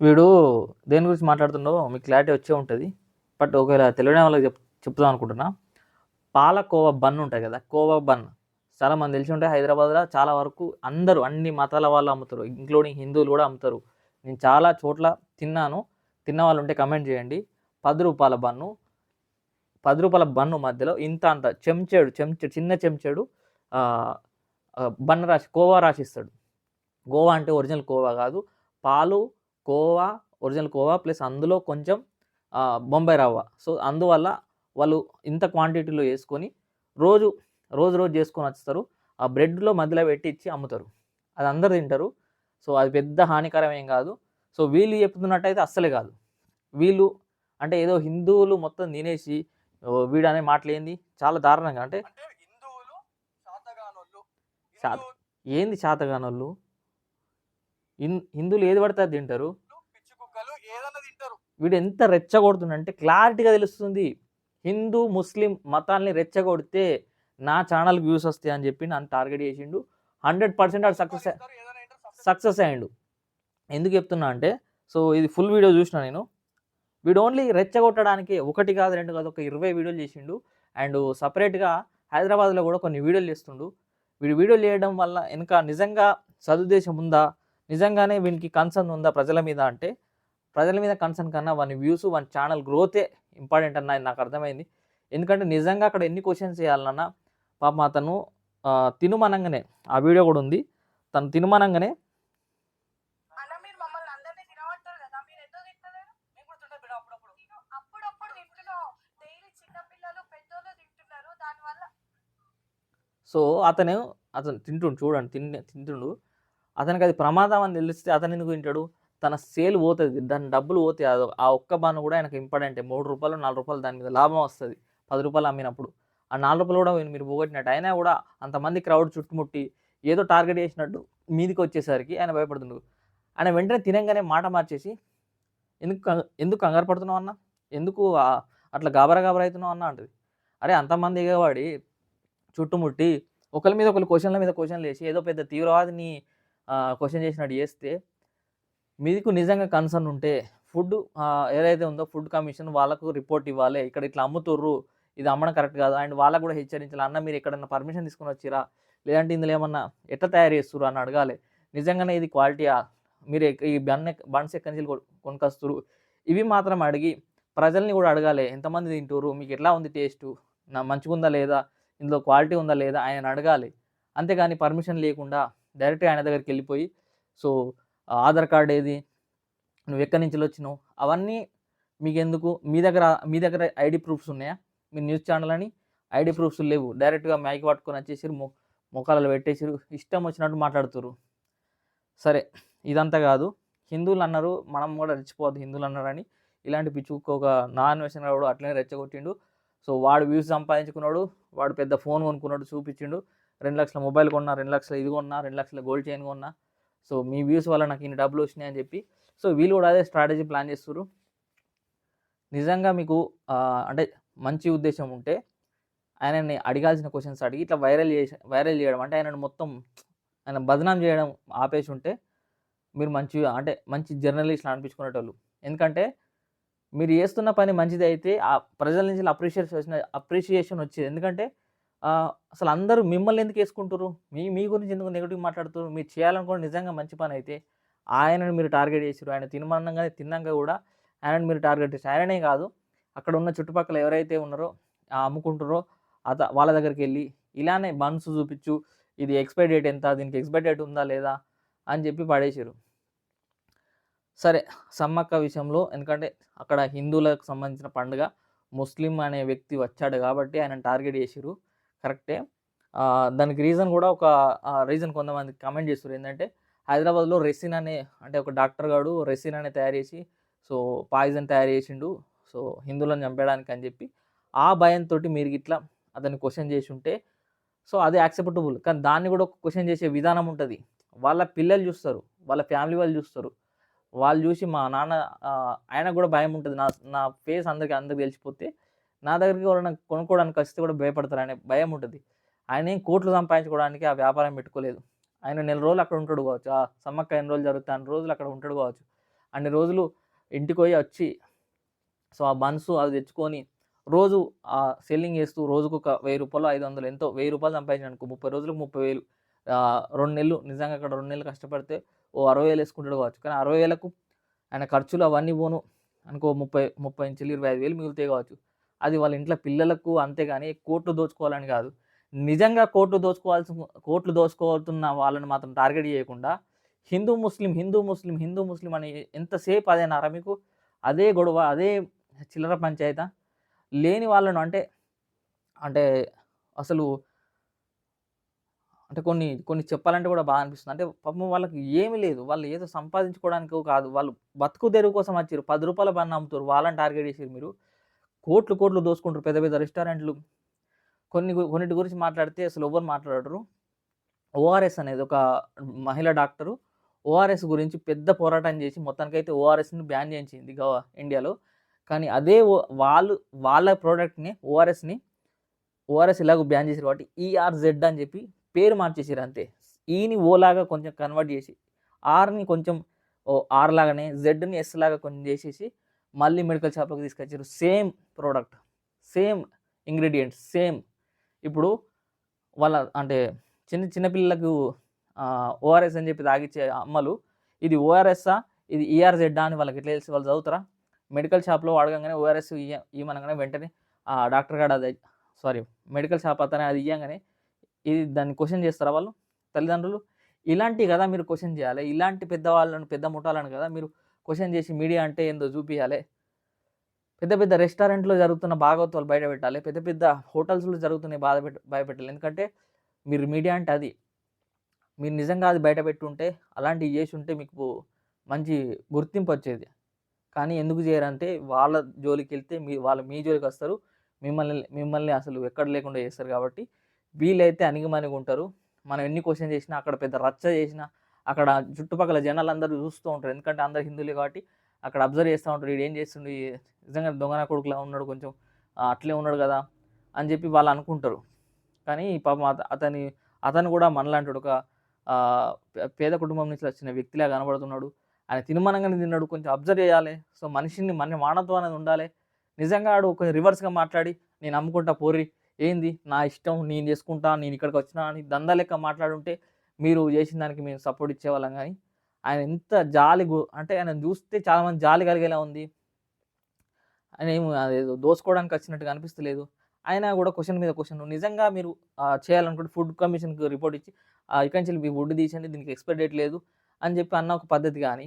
వీడు దేని గురించి మాట్లాడుతుండో మీకు క్లారిటీ వచ్చే ఉంటుంది. బట్ ఒకవేళ తెలియడం వాళ్ళకి చెప్ చెప్తాం అనుకుంటున్నా. పాల కోవా బన్ ఉంటాయి కదా కోవా బన్. చాలా మంది తెలిసి ఉంటే హైదరాబాద్లో చాలా వరకు అందరూ అన్ని మతాల వాళ్ళు అమ్ముతారు. ఇంక్లూడింగ్ హిందువులు కూడా అమ్ముతారు. నేను చాలా చోట్ల తిన్నాను. తిన్న వాళ్ళు ఉంటే కమెంట్ చేయండి. పది రూపాయల బన్ను. పది రూపాయల బన్ను మధ్యలో ఇంత అంత చెంచాడు చెంచ చిన్న చెంచాడు బన్ను రాసి కోవా రాసిస్తాడు గోవా అంటే ఒరిజినల్ కోవా కాదు. పాలు కోవా ఒరిజినల్ కోవా ప్లస్ అందులో కొంచెం బొంబాయి రవ్వ. సో అందువల్ల వాళ్ళు ఇంత క్వాంటిటీలో వేసుకొని రోజు రోజు రోజు చేసుకొని వస్తారు ఆ బ్రెడ్లో మధ్యలో పెట్టి ఇచ్చి అమ్ముతారు. అది అందరు తింటారు. సో అది పెద్ద హానికరం ఏం కాదు. సో వీళ్ళు చెప్తున్నట్టయితే అస్సలే కాదు. వీళ్ళు అంటే ఏదో హిందువులు మొత్తం తినేసి వీడు అనే మాటలేంది చాలా దారుణంగా. అంటే హిందువులు శాతగానోళ్ళు శాత- హిందువులు ఏంది పడితే అది తింటారు? వీడు ఎంత రెచ్చగొడుతుండంటే క్లారిటీగా తెలుస్తుంది. హిందూ ముస్లిం మతాల్ని రెచ్చగొడితే నా ఛానల్కి వ్యూస్ వస్తాయి అని చెప్పి నన్ను టార్గెట్ చేసిండు. హండ్రెడ్ పర్సెంట్ అది సక్సెస్ సక్సెస్ అయ్యిండు. ఎందుకు చెప్తున్నా అంటే సో ఇది ఫుల్ వీడియో చూసిన నేను. వీడు ఓన్లీ రెచ్చగొట్టడానికి ఒకటి కాదు రెండు కాదు ఒక ఇరవై వీడియోలు చేసిండు. అండ్ సపరేట్గా హైదరాబాద్లో కూడా కొన్ని వీడియోలు చేస్తుండు. వీడు వీడియోలు చేయడం వల్ల ఇంకా నిజంగా సదుద్దేశం ఉందా? నిజంగానే వీనికి కన్సర్న్ ఉందా ప్రజల మీద అంటే ప్రజల మీద కన్సర్న్ కన్నా వాని వ్యూస్ వాని ఛానల్ గ్రోతే ఇంపార్టెంట్ అన్న నాకు అర్థమైంది. ఎందుకంటే నిజంగా అక్కడ ఎన్ని క్వశ్చన్స్ చేయాలన్నా పాపం అతను తినుమనంగానే ఆ వీడియో కూడా ఉంది. తను తినుమనంగానే సో అతను అతను తింటుండు చూడండి తిండి తింటుండు. అతనికి అది ప్రమాదం అని తెలిస్తే అతను ఎందుకు వింటాడు తన సేల్ పోతుంది దాని డబ్బులు పోతే అది ఆ ఒక్క బాను కూడా ఆయనకు ఇంపార్టెంట్. మూడు రూపాయలు నాలుగు రూపాయలు దాని మీద లాభం వస్తుంది. పది రూపాయలు అమ్మినప్పుడు. ఆ నాలుగు రూపాయలు కూడా మీరు పోగొట్టినట్టు. అయినా కూడా అంతమంది క్రౌడ్ చుట్టుముట్టి ఏదో టార్గెట్ చేసినట్టు మీదికి వచ్చేసరికి ఆయన భయపడుతుండు. ఆయన వెంటనే తినంగానే మాట మార్చేసి ఎందుకు ఎందుకు కంగారు పడుతున్నావు అన్న? ఎందుకు అట్లా గాబరా గాబరా అవుతున్నావు అన్న? అంటది. అరే అంతమంది ఎగవాడి చుట్టుముట్టి ఒకరి మీద ఒకరు క్వశ్చన్ల మీద క్వశ్చన్లు వేసి ఏదో పెద్ద తీవ్రవాదిని క్వశ్చన్ చేసినట్టు చేస్తే మీకు నిజంగా కన్సర్న్ ఉంటే ఫుడ్ ఏదైతే ఉందో ఫుడ్ కమిషన్ వాళ్ళకు రిపోర్ట్ ఇవ్వాలి. ఇక్కడ ఇట్లా అమ్ముతుర్రు ఇది అమ్మడం కరెక్ట్ కాదు. అండ్ వాళ్ళకు కూడా హెచ్చరించాలి. అన్న మీరు ఎక్కడన్నా పర్మిషన్ తీసుకుని వచ్చిరా? లేదంటే ఇందులో ఏమన్నా ఎట్లా తయారు చేస్తుర్రు అని అడగాలి. నిజంగానే ఇది క్వాలిటీయా మీరు ఈ బన్ బన్స్ ఎక్కడి నుంచి కొ- కొనుకొస్తురు ఇవి మాత్రం అడిగి ప్రజల్ని కూడా అడగాలి. ఎంతమంది తింటారు మీకు ఎట్లా ఉంది టేస్ట్ నా మంచిగా ఉందా లేదా? ఇందులో క్వాలిటీ ఉందా లేదా? ఆయన అడగాలి. అంతేగాని పర్మిషన్ లేకుండా డైరెక్ట్గా ఆయన దగ్గరికి వెళ్ళిపోయి సో ఆధార్ కార్డ్ ఏది? నువ్వు ఎక్కడి నుంచి వచ్చినావు? అవన్నీ మీకు ఎందుకు మీ దగ్గర మీ దగ్గర ఐడి ప్రూఫ్స్ ఉన్నాయా? మీ న్యూస్ ఛానల్ అని ఐడి ప్రూఫ్స్ లేవు. డైరెక్ట్గా మైక్ పట్టుకొని వచ్చేసి మొ మొక్కలలో పెట్టేసిరు ఇష్టం వచ్చినట్టు మాట్లాడుతురు సరే ఇదంతా కాదు. హిందువులు అన్నారు మనం కూడా రెచ్చిపోవద్దు హిందువులు అన్నారని. ఇలాంటి పిచ్చుకు ఒక నాన్ వేసిన కూడా అట్లనే రెచ్చగొట్టిండు. సో వాడు వ్యూస్ సంపాదించుకున్నాడు వాడు పెద్ద ఫోన్ కొనుక్కున్నాడు చూపించిండు. రెండు లక్షల మొబైల్ కొన్నా రెండు లక్షల ఇది కొన్నా రెండు లక్షల గోల్డ్ చైన్ కొన్నా. సో మీ వ్యూస్ వల్ల నాకు ఇన్ని డబ్బులు వచ్చినాయి అని చెప్పి. సో వీళ్ళు కూడా అదే స్ట్రాటజీ ప్లాన్ చేస్తారు నిజంగా మీకు అంటే మంచి ఉద్దేశం ఉంటే ఆయనని అడగాల్సిన క్వశ్చన్స్ అడిగి ఇట్లా వైరల్ చేసి వైరల్ చేయడం అంటే ఆయనను మొత్తం ఆయన బదనాం చేయడం ఆపేసి ఉంటే మీరు మంచి అంటే మంచి జర్నలిస్ట్లు అనిపించుకునేటోళ్ళు. ఎందుకంటే మీరు చేస్తున్న పని మంచిది అయితే ఆ ప్రజల నుంచి అప్రిషియేషన్ వచ్చిన అప్రిషియేషన్ వచ్చేది. ఎందుకంటే అసలు అందరూ మిమ్మల్ని ఎందుకు వేసుకుంటారు మీ మీ గురించి ఎందుకు నెగిటివ్ మాట్లాడుతారు మీరు చేయాలనుకోండి నిజంగా మంచి పని అయితే ఆయనను మీరు టార్గెట్ చేసారు ఆయన తినమనంగానే తిన్నాక కూడా ఆయనను మీరు టార్గెట్ చేసి ఆయననే కాదు అక్కడ ఉన్న చుట్టుపక్కల ఎవరైతే ఉన్నారో అమ్ముకుంటారో అత వాళ్ళ దగ్గరికి వెళ్ళి ఇలానే బన్స్ చూపించు ఇది ఎక్స్పైరీ డేట్ ఎంత? దీనికి ఎక్స్పైర్ డేట్ ఉందా లేదా? అని చెప్పి పడేసారు సరే సమ్మక్క విషయంలో ఎందుకంటే అక్కడ హిందువులకు సంబంధించిన పండుగ ముస్లిం అనే వ్యక్తి వచ్చాడు కాబట్టి ఆయన టార్గెట్ చేసిరు కరెక్టే. దానికి రీజన్ కూడా ఒక రీజన్ కొంతమంది కమెంట్ చేస్తారు ఏంటంటే హైదరాబాద్లో రెసిన్ అనే అంటే ఒక డాక్టర్ గాడు రెసిన్ అనే తయారు చేసి సో పాయిజన్ తయారు చేసిండు. సో హిందువులను చంపేయడానికి అని చెప్పి ఆ భయంతో మీరు ఇట్లా అతన్ని క్వశ్చన్ చేసి ఉంటే సో అది యాక్సెప్టబుల్. కానీ దాన్ని కూడా ఒక క్వశ్చన్ చేసే విధానం ఉంటుంది. వాళ్ళ పిల్లలు చూస్తారు. వాళ్ళ ఫ్యామిలీ వాళ్ళు చూస్తారు. వాళ్ళు చూసి మా నాన్న ఆయనకు కూడా భయం ఉంటుంది. నా నా ఫేస్ అందరికి అందరికి తెలిసిపోతే నా దగ్గరికి ఎవరైనా కొనుక్కోవడానికి వస్తే కూడా భయపడతారనే భయం ఉంటుంది. ఆయన ఏం కోట్లు సంపాదించుకోవడానికి ఆ వ్యాపారం పెట్టుకోలేదు. ఆయన నెల రోజులు అక్కడ ఉంటాడు కావచ్చు. ఆ సమ్మక్క ఎన్ని రోజులు జరుగుతాయి అన్ని రోజులు అక్కడ ఉంటాడు కావచ్చు. అన్ని రోజులు ఇంటికి పోయి వచ్చి సో ఆ బన్స్ అది తెచ్చుకొని రోజు ఆ సెల్లింగ్ చేస్తూ రోజుకు ఒక వెయ్యి రూపాయలు ఐదు వందలు ఎంతో వెయ్యి రూపాయలు సంపాదించానుకో అనుకో ముప్పై రోజులకు ముప్పై వేలు. రెండు నెలలు నిజంగా అక్కడ రెండు నెలలు కష్టపడితే ఓ అరవై వేలు వేసుకుంటాడు కావచ్చు. కానీ అరవై వేలకు ఆయన ఖర్చులు అవన్నీ పోను. అనుకో ముప్పై ముప్పై నుంచి ఇరవై ఐదు వేలు మిగులుతాయి కావచ్చు. అది వాళ్ళ ఇంట్లో పిల్లలకు అంతేగాని కోట్లు దోచుకోవాలని కాదు. నిజంగా కోట్లు దోచుకోవాల్సి కోట్లు దోచుకోవాల్సిన వాళ్ళని మాత్రం టార్గెట్ చేయకుండా హిందూ ముస్లిం హిందూ ముస్లిం హిందూ ముస్లిం అని ఎంతసేపు అదేనారా మీకు? అదే గొడవ అదే చిల్లర పంచాయత? లేని వాళ్ళను అంటే అంటే అసలు అంటే కొన్ని కొన్ని చెప్పాలంటే కూడా బాగా అనిపిస్తుంది. అంటే పాపం వాళ్ళకి ఏమీ లేదు. వాళ్ళు ఏదో సంపాదించుకోవడానికి కాదు. వాళ్ళు బతుకు తెరువు కోసం వచ్చారు పది రూపాయల బండి అమ్ముతారు. వాళ్ళని టార్గెట్ చేసారు మీరు. కోట్లు కోట్లు దోసుకుంటారు పెద్ద పెద్ద రెస్టారెంట్లు. కొన్ని కొన్నిటి గురించి మాట్లాడితే అసలు ఎవరు మాట్లాడరు. ఓఆర్ఎస్ అనేది ఒక మహిళా డాక్టరు. ఓఆర్ఎస్ గురించి పెద్ద పోరాటం చేసి మొత్తానికైతే ఓఆర్ఎస్ని బ్యాన్ చేయించింది గవ ఇండియాలో. కానీ అదే ఓ- వాళ్ళు వాళ్ళ ప్రోడక్ట్ని ఓఆర్ఎస్ని ఓఆర్ఎస్ ఇలాగ బ్యాన్ చేసారు కాబట్టి ఈఆర్జెడ్ అని చెప్పి పేరు మార్చేసారు అంతే. ఈని ఓలాగా కొంచెం కన్వర్ట్ చేసి ఆర్ని కొంచెం ఓ ఆర్ లాగానే జెడ్ని ఎస్ లాగా కొంచెం చేసేసి మళ్ళీ మెడికల్ షాప్లోకి తీసుకొచ్చారు. Same product same ingredients same. ఇప్పుడు వాళ్ళ అంటే చిన్న చిన్నపిల్లలకు ఓఆర్ఎస్ అని చెప్పి తాగిచ్చే అమ్మలు ఇది ఓఆర్ఎస్ఆ ఇది ఈఆర్జెడ్డా అని వాళ్ళకి ఎట్లా తెలిసి? వాళ్ళు చదువుతారా? మెడికల్ షాప్లో అడగంగానే ఓఆర్ఎస్ ఇవ్వమనగానే వెంటనే ఆ డాక్టర్ గారు అది సారీ మెడికల్ షాప్ అతనే అది ఇయ్యంగానే ఇది దాన్ని క్వశ్చన్ చేస్తారా వాళ్ళు? తల్లిదండ్రులు? ఇలాంటి కదా మీరు క్వశ్చన్ చేయాలి. ఇలాంటి పెద్దవాళ్ళను పెద్ద ముఠాలను కదా మీరు క్వశ్చన్ చేసి మీడియా అంటే ఏందో చూపించాలి పెద్ద పెద్ద రెస్టారెంట్లో జరుగుతున్న భాగవతాలు బయట పెట్టాలి. పెద్ద పెద్ద హోటల్స్లో జరుగుతున్న బాధ పెట్ట భయపెట్టాలి. ఎందుకంటే మీరు మీడియా అంటే అది. మీరు నిజంగా అది బయట పెట్టుంటే అలాంటివి చేసి ఉంటే మీకు మంచి గుర్తింపు వచ్చేది. కానీ ఎందుకు చేయరంటే వాళ్ళ జోలికి వెళ్తే మీ వాళ్ళు మీ జోలికి వస్తారు. మిమ్మల్ని మిమ్మల్ని అసలు ఎక్కడ లేకుండా చేస్తారు కాబట్టి వీళ్ళైతే అణిగిమణిగి ఉంటారు. మనం ఎన్ని క్వశ్చన్ చేసినా అక్కడ పెద్ద రచ్చ చేసినా అక్కడ చుట్టుపక్కల జనాలు అందరూ చూస్తూ ఉంటారు. ఎందుకంటే అందరు హిందువులే కాబట్టి అక్కడ అబ్జర్వ్ చేస్తూ ఉంటారు. వీడు ఏం చేస్తుండు? నిజంగా దొంగన కొడుకులా ఉన్నాడు కొంచెం అట్లే ఉన్నాడు కదా అని చెప్పి వాళ్ళు అనుకుంటారు. కానీ పాపం అతని అతను కూడా మనలాంటి ఒక పేద కుటుంబం నుంచి వచ్చిన వ్యక్తిలా కనబడుతున్నాడు. ఆయన తినుమనంగానే తిన్నాడు. కొంచెం అబ్జర్వ్ చేయాలి. సో మనిషిని మన మానవత్వం అనేది ఉండాలి. నిజంగా ఆడు కొంచెం రివర్స్గా మాట్లాడి నేను అమ్ముకుంటా పోరి ఏంది? నా ఇష్టం. నేను చేసుకుంటా. నేను ఇక్కడికి వచ్చినా అని దందా లెక్క మాట్లాడుంటే మీరు చేసిన దానికి మేము సపోర్ట్ ఇచ్చేవాళ్ళం కానీ ఆయన ఎంత జాలి గు- అంటే ఆయన చూస్తే చాలామంది జాలి కలిగేలా ఉంది. ఆయన ఏమి అదేదో దోసుకోవడానికి వచ్చినట్టుగా అనిపిస్తలేదు. ఆయన కూడా క్వశ్చన్ మీద క్వశ్చన్ నిజంగా మీరు చేయాలనుకుంటే ఫుడ్ కమిషన్కి రిపోర్ట్ ఇచ్చి ఇక్కడి నుంచి మీ ఫుడ్ తీసండి దీనికి ఎక్స్పైర్ డేట్ లేదు అని చెప్పి అన్న ఒక పద్ధతి కానీ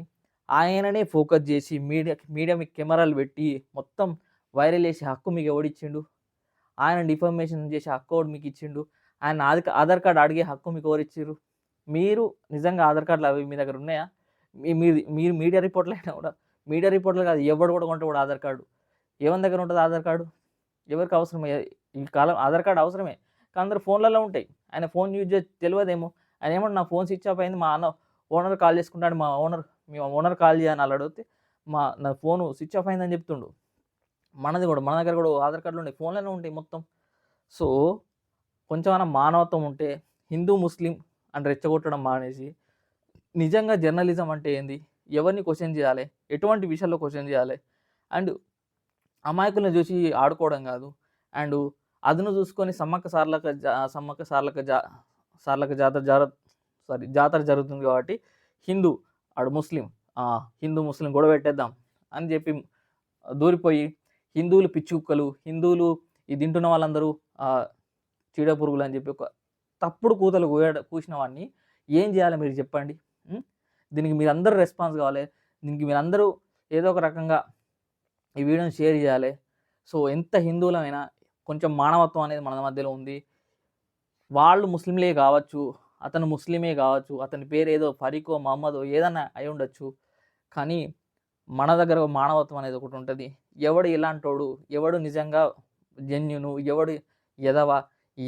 ఆయననే ఫోకస్ చేసి మీడియా మీడియా మీకు కెమెరాలు పెట్టి మొత్తం వైరల్ చేసే హక్కు మీకు ఎవడిచ్చిండు ఆయన డిఫర్మేషన్ చేసే హక్కు మీకు ఇచ్చిండు? ఆయన ఆధార్ ఆధార్ కార్డు అడిగే హక్కు మీకు ఎవరు మీరు నిజంగా ఆధార్ కార్డులు అవి మీ దగ్గర ఉన్నాయా? మీ మీది మీరు మీడియా రిపోర్ట్లు అయినా కూడా మీడియా రిపోర్ట్లు కాదు ఎవడు కూడా కొంటే కూడా ఆధార్ కార్డు. ఎవరి దగ్గర ఉంటుంది ఆధార్ కార్డు? ఎవరికి అవసరమే? ఈ కాలం ఆధార్ కార్డు అవసరమే. కానీ అందరు ఫోన్లలో ఉంటాయి. ఆయన ఫోన్ యూజ్ చేసి తెలియదేమో. ఆయన ఏమంటే నా ఫోన్ స్విచ్ ఆఫ్ అయింది మా అన్న ఓనర్ కాల్ చేసుకుంటాడు మా ఓనర్ మీ ఓనర్ కాల్ చేయని అలా అడిగితే మా నా ఫోను స్విచ్ ఆఫ్ అయిందని చెప్తుండు. మనది కూడా మన దగ్గర కూడా ఆధార్ కార్డులు ఉంటాయి ఫోన్లోనే ఉంటాయి మొత్తం. సో కొంచెమైనా మానవత్వం ఉంటే హిందూ ముస్లిం అని రెచ్చగొట్టడం మానేసి నిజంగా జర్నలిజం అంటే ఏంది? ఎవరిని క్వశ్చన్ చేయాలి? ఎటువంటి విషయాల్లో క్వశ్చన్ చేయాలి? అండ్ అమాయకులను చూసి ఆడుకోవడం కాదు. అండ్ అదును చూసుకొని సమ్మక్క సార్లక జా సమ్మక్క సార్లక జా సార్లక జాతర జార సారీ జాతర జరుగుతుంది కాబట్టి హిందూ ఆడు ముస్లిం హిందూ ముస్లిం గొడవ పెట్టేద్దాం అని చెప్పి దూరిపోయి హిందువులు పిచ్చి కుక్కలు హిందువులు ఇది తింటున్న వాళ్ళందరూ చీడ పురుగులు అని చెప్పి ఒక తప్పుడు కూతలు కూయడ కూసిన వాడిని ఏం చేయాలి మీరు చెప్పండి. దీనికి మీరు అందరూ రెస్పాన్స్ కావాలి. దీనికి మీరు అందరూ ఏదో ఒక రకంగా ఈ వీడియోని షేర్ చేయాలి. సో ఎంత హిందువులమైనా కొంచెం మానవత్వం అనేది మన మధ్యలో ఉంది. వాళ్ళు ముస్లింలే కావచ్చు అతను ముస్లిమే కావచ్చు అతని పేరు ఏదో ఫరీకో మహమ్మదో ఏదన్నా అయి ఉండొచ్చు. కానీ మన దగ్గర మానవత్వం అనేది ఒకటి ఉంటుంది. ఎవడు ఇలాంటోడు ఎవడు నిజంగా జన్యును ఎవడు ఎదవ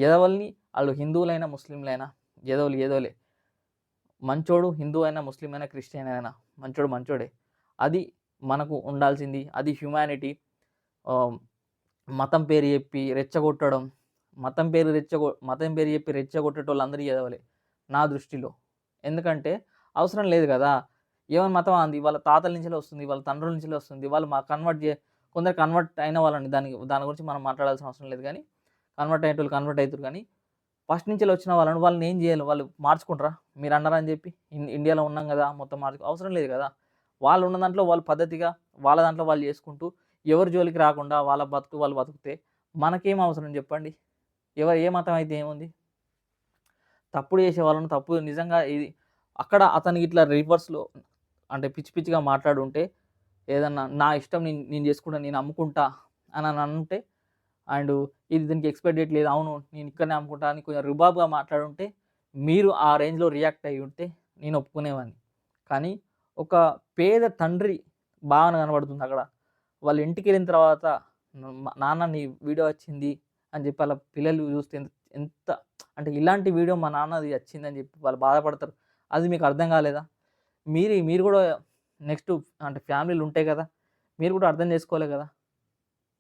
ఎదవల్ని వాళ్ళు హిందువులైనా ముస్లింలైనా ఎదవలు ఎదవలే. మంచోడు హిందూ అయినా ముస్లిం అయినా క్రిస్టియన్ అయినా మంచోడు మంచోడే. అది మనకు ఉండాల్సింది. అది హ్యుమానిటీ. మతం పేరు చెప్పి రెచ్చగొట్టడం మతం పేరు రెచ్చగొ మతం పేరు చెప్పి రెచ్చగొట్టేటోళ్ళు అందరూ ఎదవలే నా దృష్టిలో. ఎందుకంటే అవసరం లేదు కదా. ఏమైనా మతం అంది వాళ్ళ తాతల నుంచే వస్తుంది వాళ్ళ తండ్రుల నుంచే వస్తుంది వాళ్ళు మా కన్వర్ట్ చే కొందరు కన్వర్ట్ అయిన వాళ్ళని దానికి దాని గురించి మనం మాట్లాడాల్సిన అవసరం లేదు కానీ కన్వర్ట్ అయ్యేటోళ్ళు కన్వర్ట్ అవుతారు కానీ ఫస్ట్ నుంచి వచ్చిన వాళ్ళని వాళ్ళని ఏం చేయాలి? వాళ్ళు మార్చుకుంటారా? మీరు అన్నారని చెప్పి? ఇండియాలో ఉన్నాం కదా మొత్తం మార్చు అవసరం లేదు కదా. వాళ్ళు ఉన్న దాంట్లో వాళ్ళు పద్ధతిగా వాళ్ళ దాంట్లో వాళ్ళు చేసుకుంటూ ఎవరి జోలికి రాకుండా వాళ్ళ బతుకు వాళ్ళు బతుకుతే మనకేం అవసరం చెప్పండి? ఎవరు ఏ మతం అయితే ఏముంది? తప్పుడు చేసే వాళ్ళని తప్పు నిజంగా ఇది అక్కడ అతనికి ఇట్లా రివర్స్లో అంటే పిచ్చి పిచ్చిగా మాట్లాడుంటే ఏదన్నా నా ఇష్టం నేను నేను చేసుకుంటా నేను అమ్ముకుంటా అని అని అంటే అండ్ ఇది దీనికి ఎక్స్పైర్ డేట్ లేదు. అవును నేను ఇక్కడనే అమ్ముకుంటా అని కొంచెం రుబాబ్గా మాట్లాడుంటే మీరు ఆ రేంజ్లో రియాక్ట్ అయ్యి ఉంటే నేను ఒప్పుకునేవాడిని కానీ ఒక పేద తండ్రి భావన కనబడుతుంది అక్కడ. వాళ్ళ ఇంటికి వెళ్ళిన తర్వాత నాన్న నీ వీడియో వచ్చింది అని చెప్పి వాళ్ళ పిల్లలు చూస్తే ఎంత ఎంత అంటే ఇలాంటి వీడియో మా నాన్నది వచ్చిందని చెప్పి వాళ్ళు బాధపడతారు. అది మీకు అర్థం కాలేదా? మీరు మీరు కూడా నెక్స్ట్ అంటే ఫ్యామిలీలు ఉంటాయి కదా మీరు కూడా అర్థం చేసుకోలే కదా.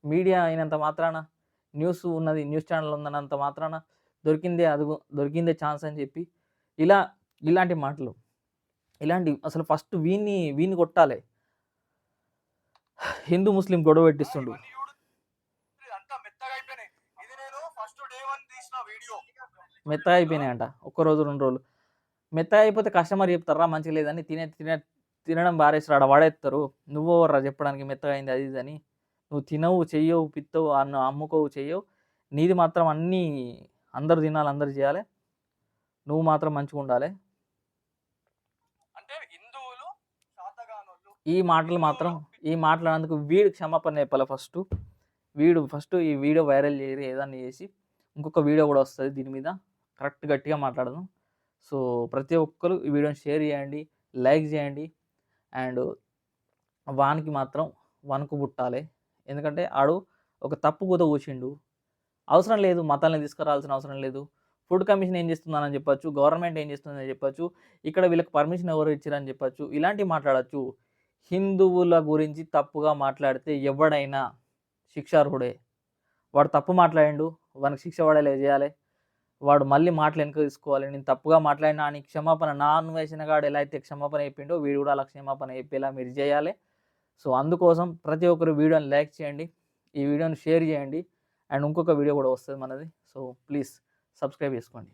మీడియా అయినంత మాత్రాన న్యూస్ ఉన్నది న్యూస్ ఛానల్ ఉందన్నంత మాత్రాన దొరికిందే అదుగు దొరికిందే ఛాన్స్ అని చెప్పి ఇలా ఇలాంటి మాటలు. ఇలాంటి అసలు ఫస్ట్ వీన్ని వీన్ని కొట్టాలి. హిందూ ముస్లిం గొడవ పెట్టిస్తుండు. మెత్తగా అయిపోయినాయంట. ఒక్క రోజు రెండు రోజులు. మెత్తగా అయిపోతే కస్టమర్ చెప్తారా? మంచిగా లేదని తినే తినే తినడం బారేస్తారు వాడేస్తారు నువ్వు రా చెప్పడానికి మెత్తగా అయింది అది ఇది అని. నువ్వు తినవు చెయ్యవు పిత్తవు అన్న అమ్ముకోవు చెయ్యవు. నీది మాత్రం అన్నీ అందరు తినాలి అందరు చేయాలి. నువ్వు మాత్రం మంచిగా ఉండాలి. అంటే హిందువులు శాతగానోళ్ళు ఈ మాటలు మాత్రం ఈ మాట్లాడినందుకు వీడు క్షమాపణ చెప్పాలి ఫస్ట్. వీడు ఫస్ట్ ఈ వీడియో వైరల్ చేయరు ఏదన్నా చేసి ఇంకొక వీడియో కూడా వస్తుంది దీని మీద. కరెక్ట్ గట్టిగా మాట్లాడదాం సో ప్రతి ఒక్కరు ఈ వీడియోని షేర్ చేయండి లైక్ చేయండి. అండ్ వానికి మాత్రం వణుకు పుట్టాలి. ఎందుకంటే ఆడు ఒక తప్పు కూత కూర్చిండు అవసరం లేదు మతాలను తీసుకురావాల్సిన అవసరం లేదు. ఫుడ్ కమిషన్ ఏం చేస్తుందని చెప్పొచ్చు గవర్నమెంట్ ఏం చేస్తుందని చెప్పొచ్చు ఇక్కడ వీళ్ళకి పర్మిషన్ ఎవరు ఇచ్చారని చెప్పొచ్చు ఇలాంటివి మాట్లాడచ్చు. హిందువుల గురించి తప్పుగా మాట్లాడితే ఎవడైనా శిక్షార్హుడే. వాడు తప్పు మాట్లాడిండు వానికి శిక్ష పడేలా చేయాలి. వాడు మళ్ళీ మాటలు వెనుక తీసుకోవాలి. నేను తప్పుగా మాట్లాడినా అని క్షమాపణ నా అన్వేషణ గాడు ఎలా అయితే క్షమాపణ చెప్పిండో వీడు కూడా అలా క్షమాపణ చెప్పేలా మీరు చేయాలి. సో అందుకోసం ప్రతి ఒక్కరు వీడియోని లైక్ చేయండి ఈ వీడియోని షేర్ చేయండి అండ్ ఇంకొక వీడియో కూడా వస్తుంది మనది. సో ప్లీజ్ సబ్స్క్రైబ్ చేసుకోండి.